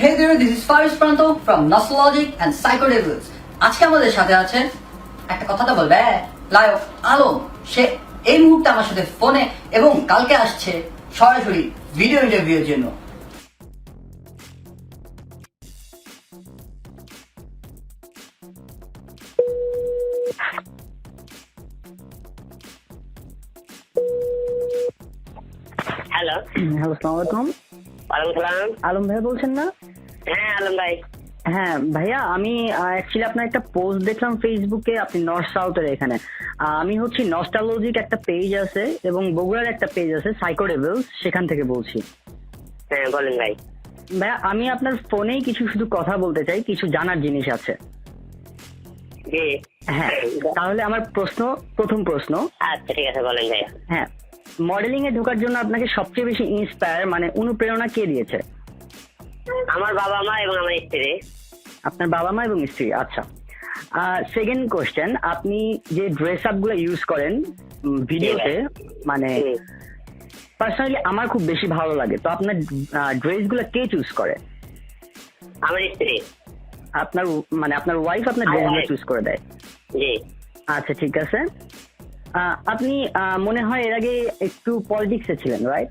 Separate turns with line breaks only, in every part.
Hey there, this is Faris Pranto from Nostalgic and Psychodevils. আজকে আমাদের সাথে আছে একটা কথাটা বলবে লায়ক আলম। সে এই মুহূর্তে আমার সাথে ফোনে এবং কালকে আসছে সরাসরি ভিডিও ইন্টারভিউর জন্য।
হ্যালো
হ্যালো সালাম আলাইকুম।
ওয়ালাইকুম
আলম ভাই বলছেন না?
হ্যাঁ আলম ভাই।
হ্যাঁ ভাইয়া আমি অ্যাকচুয়ালি আপনার একটা পোস্ট দেখলাম ফেসবুকে আপনি নর্থ সাউথের এখানে। আমি হচ্ছি নস্টালজিক একটা পেজ আছে এবং বগুড়ার একটা পেজ আছে সাইকোডেভেলস সেখান থেকে বলছি।
হ্যাঁ বলেন ভাই।
ভাইয়া আমি আপনার ফোনেই কিছু শুধু কথা বলতে চাই কিছু জানার জিনিস আছে। হ্যাঁ তাহলে আমার প্রশ্ন প্রথম প্রশ্ন।
আচ্ছা ঠিক আছে বলেন ভাইয়া।
হ্যাঁ মডেলিং এ ঢোকার জন্য আপনাকে সবচেয়ে বেশি ইন্সপায়ার মানে অনুপ্রেরণা কে দিয়েছে?
আমার বাবা মা এবং আমার স্ত্রী।
আপনার বাবা মা এবং স্ত্রী আচ্ছা। সেকেন্ড কোশ্চেন আপনি যে ড্রেস আপগুলো ইউজ করেন ভিডিওতে মানে পার্সোনালি আমার খুব বেশি ভালো লাগে। তো আপনার ড্রেসগুলো কে চুজ করে?
আমার স্ত্রী।
আপনার মানে আপনার ওয়াইফ আপনার
ড্রেসগুলো
চুজ করে দেয়?
জি।
আচ্ছা ঠিক আছে। আপনি মনে হয় এর আগে একটু পলিটিক্সে ছিলেন রাইট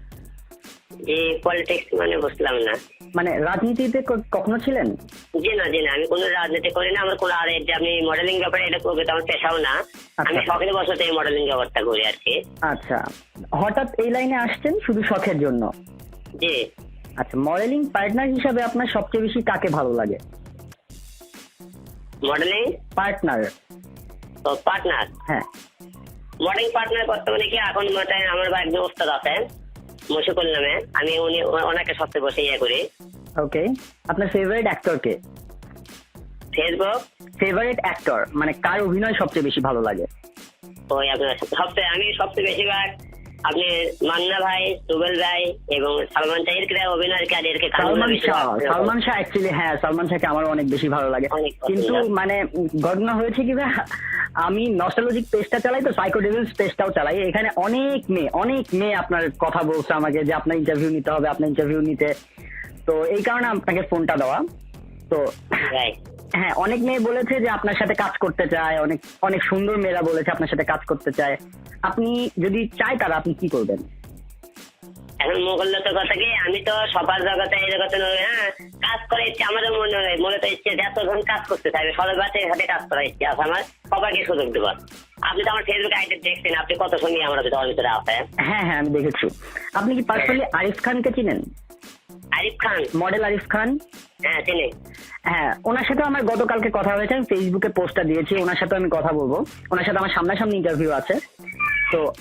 পলিটিক্স মানে বুঝলাম না।
মানে রাজনীতিতে কখনো ছিলেন?
জি না জি না আমি কোনো রাজনীতি করি না আমার কোনো আর এটা আপনি মডেলিং ব্যাপারে এটা করবে তো আমার পেশাও না। আমি
আচ্ছা।
শখের বছর এই মডেলিং ব্যাপারটা করি আর কি।
আচ্ছা। হঠাৎ এই লাইনে আসছেন শুধু শখের জন্য?
জি।
আচ্ছা মডেলিং পার্টনার হিসাবে আপনার সবচেয়ে বেশি কাকে ভালো লাগে?
মডেলিং
পার্টনার
তো পার্টনার
হ্যাঁ।
মডেলিং পার্টনার বর্তমানে কি এখন আমার বা একজন ওস্তাদ আছেন? মুশিকুল নামে। আমি উনি ওনাকে সবচেয়ে বসে ইয়ে করি।
ওকে আপনার ফেভারিট অ্যাক্টর কে?
ফেসবুক
ফেভারিট অ্যাক্টর মানে কার অভিনয় সবচেয়ে বেশি ভালো লাগে?
ওই আপনার সবচেয়ে আমি সবচেয়ে বেশিরভাগ আপনি মান্না ভাই রুবেল ভাই এবং সালমান শাহ এর অভিনয় কাজ
সালমান শাহ সালমান শাহ অ্যাকচুয়ালি হ্যাঁ সালমান শাহকে আমার অনেক বেশি ভালো লাগে। কিন্তু মানে ঘটনা হয়েছে কি ভাই, আমি নস্টালজিক পেজটা চালাই তো সাইকোডেভিলস পেজটাও চালাই। এখানে অনেক মেয়ে অনেক মেয়ে আপনার কথা বলছে আমাকে যে আপনার ইন্টারভিউ নিতে হবে আপনার ইন্টারভিউ নিতে। তো এই কারণে আপনাকে ফোনটা দেওয়া। তো হ্যাঁ অনেক মেয়ে বলেছে যে আপনার সাথে কাজ করতে চায় অনেক অনেক সুন্দর মেয়েরা বলেছে আপনার সাথে কাজ করতে চায়। আপনি যদি চায় তারা আপনি কি করবেন?
এখন মোগল তো কথা কি? আমি তো সবার জগতে এই জগতে নয় হ্যাঁ? কাজ করে ইচ্ছে আমাদের মনে হয় মনে তো ইচ্ছে যে এতক্ষণ কাজ করতে চাইবে সবাই বাচ্চার সাথে কাজ করার ইচ্ছে আছে আমার সবাইকে সুযোগ দেব। আপনি তো আমার ফেসবুক আইডি দেখছেন আপনি কত সঙ্গে আমার ভিতরে আমার ভিতরে আছে
হ্যাঁ হ্যাঁ আমি দেখেছি। আপনি কি পার্সোনালি আরিফ খানকে চিনেন?
আরিফ খান।
মডেল আরিফ খান?
হ্যাঁ চিনি
হ্যাঁ ওনার সাথে আমার গতকালকে কথা হয়েছে আমি ফেসবুকে পোস্টটা দিয়েছি ওনার সাথে আমি কথা বলব। ওনার সাথে আমার সামনাসামনি ইন্টারভিউ আছে। তো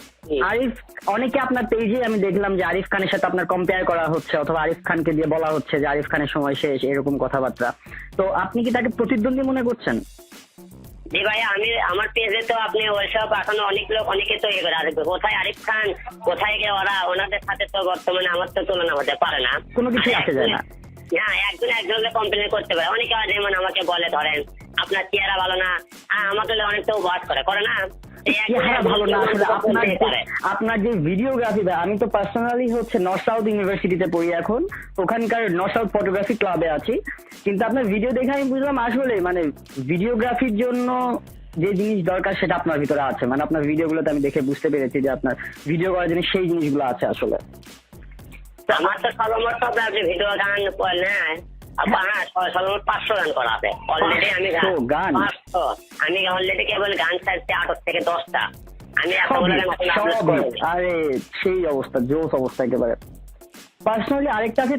আরিফ অনেকে আপনার পেজে আমি দেখলাম যে আরিফ খানের সাথে আপনার কম্পেয়ার করা হচ্ছে অথবা আরিফ খানকে দিয়ে বলা হচ্ছে যে আরিফ খানের সময় শেষ এরকম কথাবার্তা। তো আপনি কি তাকে প্রতিদ্বন্দ্বী মনে করছেন?
জি ভাই আমি আমার পেজে তো আপনি ওইসব এখন অনেক লোক অনেকে তো এগুলো আসবে। কোথায় আরিফ খান? কোথায় গিয়ে ওরা? ওনাদের সাথে তো বর্তমানে আমার তো তুলনা হতে পারে না।
কোনো কিছু আসে যায় না।
হ্যাঁ একজন একজনকে কমপ্লেন করতে পারে। অনেকে যেমন আমাকে বলে ধরেন আপনার চেহারা ভালো না। আমাকে অনেক তো বাস করে করে না?
চেহারা ভালো না আসলে আপনার। আপনার যে ভিডিওগ্রাফি আমি তো পার্সোনালি হচ্ছে নর্থ সাউথ ইউনিভার্সিটিতে পড়ি এখন। ওখানকার নর্থ সাউথ ফটোগ্রাফি ক্লাবে আছি। কিন্তু আপনার ভিডিও দেখে আমি বুঝলাম আসলে মানে ভিডিওগ্রাফির জন্য যে জিনিস দরকার সেটা আপনার ভিতরে আছে। মানে আপনার ভিডিওগুলোতে আমি দেখে বুঝতে পেরেছি যে আপনার ভিডিও করার জন্য সেই জিনিসগুলো আছে আসলে।
আমার তো সর্বমোট তো আপনি ভিডিও গান নেয় পাঁচশো গান করা আছে অলরেডি আমি গান
500 গান?
পাঁচশো। আমি অলরেডি কেবল গান ছাড়ছি আট থেকে দশটা। আমি।
আরে সেই অবস্থা জোস অবস্থা একেবারে। পার্সোনালি আরেকটা আছে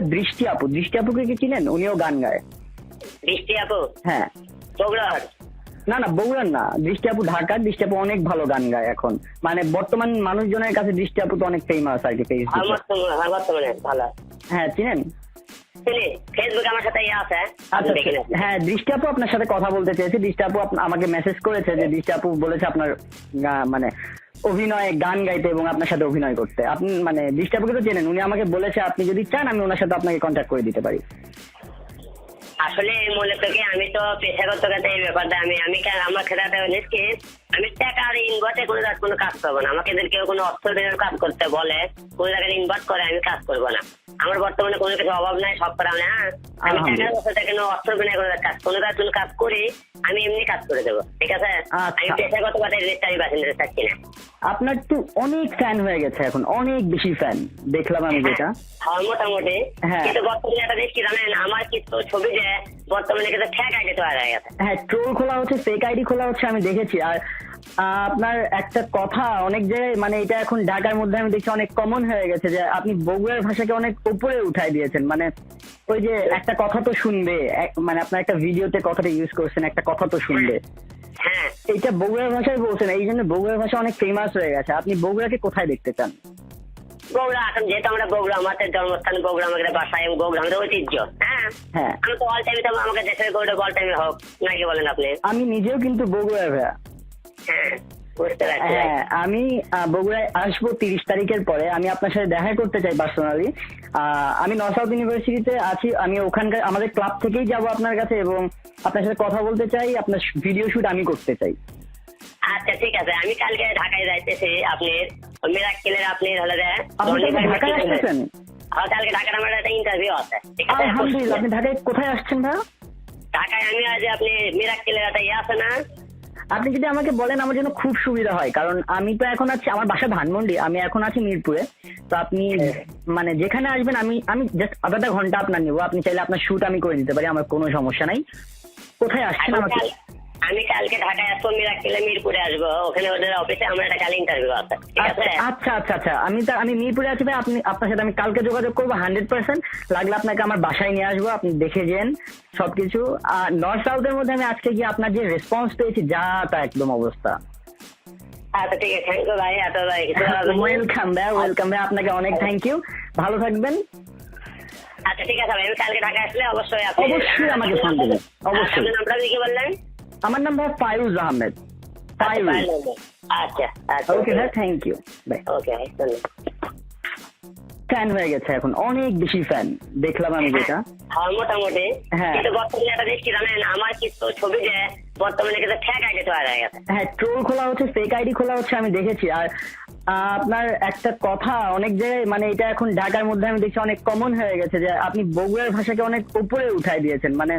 দৃষ্টি আপু। দৃষ্টি আপুকে কি চিনেন? উনিও গান গায়।
বৃষ্টি আপু?
হ্যাঁ। না না বগুড়ার না। দৃষ্টি আপু ঢাকার। দৃষ্টি আপু অনেক ভালো গান গায় এখন। মানে বর্তমান মানুষজনের কাছে দৃষ্টি আপু তো অনেক ফেমাস আর কি ফেসবুকে হ্যাঁ চিনেন?
চিনি ফেসবুকে আমার সাথে ইয়ে আছে
আচ্ছা হ্যাঁ দৃষ্টি আপু আপনার সাথে কথা বলতে চেয়েছি। দৃষ্টি আপু আমাকে মেসেজ করেছে যে দৃষ্টি আপু বলেছে আপনার মানে অভিনয়ে গান গাইতে এবং আপনার সাথে অভিনয় করতে। আপনি মানে দৃষ্টি আপুকে তো চেনেন উনি আমাকে বলেছে আপনি যদি চান আমি ওনার সাথে আপনাকে কন্ট্যাক্ট করে দিতে পারি।
আসলে মূলত কি আমি তো পেশাগত কাজে এই ব্যাপারটা আমি আমি আমার হচ্ছে কি আমি টাকা আর ইনভার্টে কোনো জাত কোনো কাজ করব না। আমাকে যদি কেউ কোনো অর্থ কাজ করতে বলে কোনো জায়গায় ইনভার্ট করে আমি কাজ করব না। আমার বর্তমানে কোনো কিছু অভাব নাই সব করা না হ্যাঁ? আমি টাকা
আলহামদুলিল্লাহ।
বসে অর্থ বিনয় করে কাজ কোনো কাজ কোনো কাজ করি আমি এমনি কাজ করে দেবো। ঠিক আছে?
আচ্ছা।
আমি পেশাগত কাজে রেজিস্টার আমি বাসিন্দা থাকছি না
আপনার তো অনেক ফ্যান হয়ে গেছে এখন অনেক বেশি ফ্যান দেখলাম আমি যেটা।
হ্যাঁ মোটামুটি।
হ্যাঁ।
কিন্তু বর্তমানে একটা জিনিস কি জানেন? আমার কিছু ছবি যে বর্তমানে কিন্তু ঠেক আগে তো হয়ে গেছে।
হ্যাঁ ট্রোল খোলা হচ্ছে ফেক আইডি খোলা হচ্ছে আমি দেখেছি। আর আপনার একটা কথা অনেক জায়গায় মানে এটা এখন ঢাকার মধ্যে আমি দেখছি অনেক কমন হয়ে গেছে যে আপনি বগুড়ার ভাষাকে অনেক উপরে উঠাই দিয়েছেন। মানে ওই যে একটা কথা তো শুনবে মানে আপনার একটা ভিডিওতে কথাটা ইউজ করছেন একটা কথা তো শুনবে।
হ্যাঁ।
এইটা বগুড়ার ভাষায় বলছেন এই জন্য বগুড়ার ভাষা অনেক ফেমাস হয়ে গেছে। আপনি বগুড়াকে কোথায় দেখতে চান?
বগুড়া এখন যেহেতু আমরা বগুড়া আমাদের জন্মস্থান বগুড়া আমাদের বাসায় এবং বগুড়া আমাদের ঐতিহ্য হ্যাঁ?
হ্যাঁ।
আমি তো অল টাইমে তো আমাকে দেশের গৌরব অল টাইমে হোক নাকি বলেন আপনি?
আমি নিজেও কিন্তু বগুড়ার ভাইয়া।
হ্যাঁ
হ্যাঁ আমি বগুড়ায় আসব তিরিশ তারিখের পরে। আমি আপনার সাথে দেখা করতে চাই পার্সোনালি আমি নর্থ সাউথ ইউনিভার্সিটিতে আছি। আমি ওখানকার আমাদের ক্লাব থেকেই যাব আপনার কাছে এবং আপনার সাথে কথা বলতে চাই আপনার ভিডিও শুট আমি করতে চাই।
আচ্ছা ঠিক আছে। আমি কালকে ঢাকায় যাইতেছি আপনি হলে যে
আপনি আসতেছেন
আর কালকে ঢাকার আমার একটা ইন্টারভিউ আছে
আলহামদুলিল্লাহ আপনি ঢাকায় কোথায় আসছেন ভাইয়া
ঢাকায় আমি আজ আপনি মিরাক্কেলের একটা ইয়ে আছে না
আপনি যদি আমাকে বলেন আমার জন্য খুব সুবিধা হয় কারণ আমি তো এখন আছি আমার বাসা ধানমন্ডি আমি এখন আছি মিরপুরে। তো আপনি মানে যেখানে আসবেন আমি আমি জাস্ট আধা ঘণ্টা আপনার নেব আপনি চাইলে আপনার শুট আমি করে দিতে পারি আমার কোনো সমস্যা নাই। কোথায় আসছেন
আমি
আমাকে?
আমি কালকে ঢাকায় আসব মিরাক্কেলে মিরপুরে আসব। ওখানে ওদের অফিসে আমার একটা কাল ইন্টারভিউ আছে। ঠিক আছে?
আচ্ছা আচ্ছা আচ্ছা আমি তো আমি মিরপুরে ভাই। আপনি আপনার সাথে আমি কালকে যোগাযোগ করব হান্ড্রেড পার্সেন্ট লাগলে আপনাকে আমার বাসায় নিয়ে আসব। আপনি দেখে যেন সবকিছু। আর নর্থ সাউথের মধ্যে আমি আজকে গিয়ে আপনার যে রেসপন্স পেয়েছি যা তা একদম অবস্থা।
আচ্ছা ঠিক আছে। থ্যাংক ইউ ভাই এত ভাই?
ওয়েলকাম ভাই ওয়েলকাম ভাই। আপনাকে অনেক থ্যাংক ইউ ভালো থাকবেন।
আচ্ছা ঠিক আছে ভাই। আমি কালকে ঢাকা আসলে অবশ্যই আপনি
অবশ্যই আমাকে ফোন দেবেন। অবশ্যই।
নামটা কি বললেন?
আমার নাম ভাই ফাইজ আহমেদ। ফাইজ
আচ্ছা আচ্ছা
ওকে ভাই thank you bye
okay
fan হয়ে গেছে এখন অনেক বেশি ফ্যান দেখলাম আমি যেটা।
হ্যাঁ মোটামুটি।
হ্যাঁ।
কিন্তু বর্তমানে একটা দেখছি জানেন আমার কিছু ছবি যে বর্তমানে কিন্তু ফেক আইডি তো হয়ে গেছে।
হ্যাঁ ট্রোল খোলা হচ্ছে ফেক আইডি খোলা হচ্ছে আমি দেখেছি। আর আপনার একটা কথা অনেক জায়গায় মানে এটা এখন ঢাকার মধ্যে আমি দেখছি অনেক কমন হয়ে গেছে যে আপনি বগুড়ার ভাষাকে অনেক উপরে উঠাই দিয়েছেন। মানে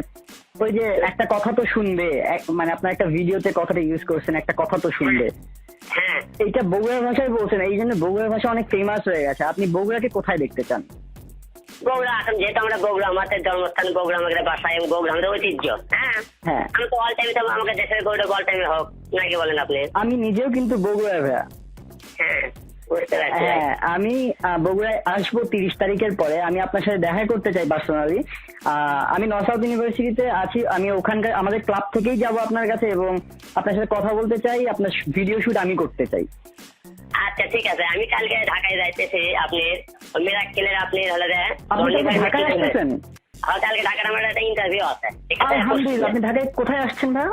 ওই যে একটা কথা তো শুনবে মানে আপনার একটা ভিডিওতে কথাটা ইউজ করছেন একটা কথা তো শুনবে।
হ্যাঁ।
এইটা বগুড়ার ভাষায় বলছেন এই জন্য বগুড়ার ভাষা অনেক ফেমাস হয়ে গেছে। আপনি বগুড়াকে কোথায় দেখতে চান?
বগুড়া এখন যেহেতু আমরা বগুড়া আমাদের জন্মস্থান বগুড়া আমাদের বাসায় এবং বগুড়া আমাদের ঐতিহ্য হ্যাঁ?
হ্যাঁ।
আমি তো অল টাইমে আমাকে দেশের গৌরব অল টাইমে হোক নাকি বলেন আপনি?
আমি নিজেও কিন্তু বগুড়া ভাইয়া।
হ্যাঁ।
হ্যাঁ আমি বগুড়ায় আসব তিরিশ তারিখের পরে। আমি আপনার সাথে দেখা করতে চাই পার্সোনালি আমি নর্থ সাউথ ইউনিভার্সিটিতে আছি। আমি ওখানকার আমাদের ক্লাব থেকেই যাব আপনার কাছে এবং আপনার সাথে কথা বলতে চাই আপনার ভিডিও শুট আমি করতে চাই।
আচ্ছা ঠিক আছে। আমি কালকে ঢাকায় যাইতেছি আপনি মিরাক্কেলের আপনি হলে
ঢাকায় আসতেছেন?
আর কালকে ঢাকার আমার একটা ইন্টারভিউ আছে।
আলহামদুলিল্লাহ আপনি ঢাকায় কোথায় আসছেন ভাইয়া?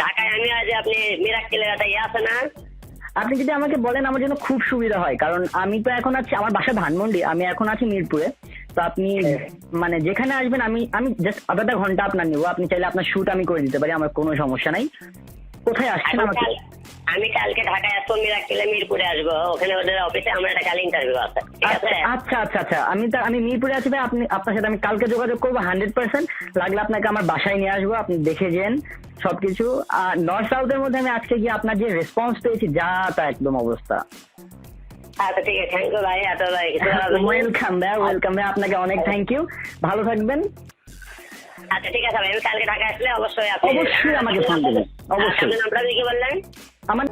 ঢাকায় আমি আজ আপনি মিরাক্কেলের একটা ইয়ে আছে না?
আপনি যদি আমাকে বলেন আমার জন্য খুব সুবিধা হয় কারণ আমি তো এখন আছি আমার বাসা ধানমন্ডি আমি এখন আছি মিরপুরে। তো আপনি মানে যেখানে আসবেন আমি আমি জাস্ট আধা ঘণ্টা আপনার নেব। আপনি চাইলে আপনার শুট আমি করে দিতে পারি আমার কোনো সমস্যা নাই। কোথায় আসছেন আমাকে?
আমি কালকে ঢাকায় আসব মিরাক্কেলে মিরপুরে আসব। ওখানে ওদের অফিসে আমার একটা কাল ইন্টারভিউ আছে।
আচ্ছা আচ্ছা আচ্ছা আমি তো আমি মিরপুরে ভাই আপনি আপনার সাথে আমি কালকে যোগাযোগ করব হান্ড্রেড পার্সেন্ট লাগলে আপনাকে আমার বাসায় নিয়ে আসব আপনি দেখে যেন সবকিছু। আর নর্থ সাউথের মধ্যে আমি আজকে গিয়ে আপনার যে রেসপন্স পেয়েছি যা তা একদম অবস্থা।
আচ্ছা ঠিক আছে। থ্যাংক ইউ ভাই এত ভাই?
ওয়েলকাম ভাই ওয়েলকাম ভাই আপনাকে অনেক থ্যাংক ইউ ভালো থাকবেন।
আচ্ছা ঠিক আছে আমি কালকে ঢাকা আসলে অবশ্যই আপনি
অবশ্যই আমাকে ফোন দেবেন অবশ্যই
আপনার নামটা আপনি কি বললেন।
আমার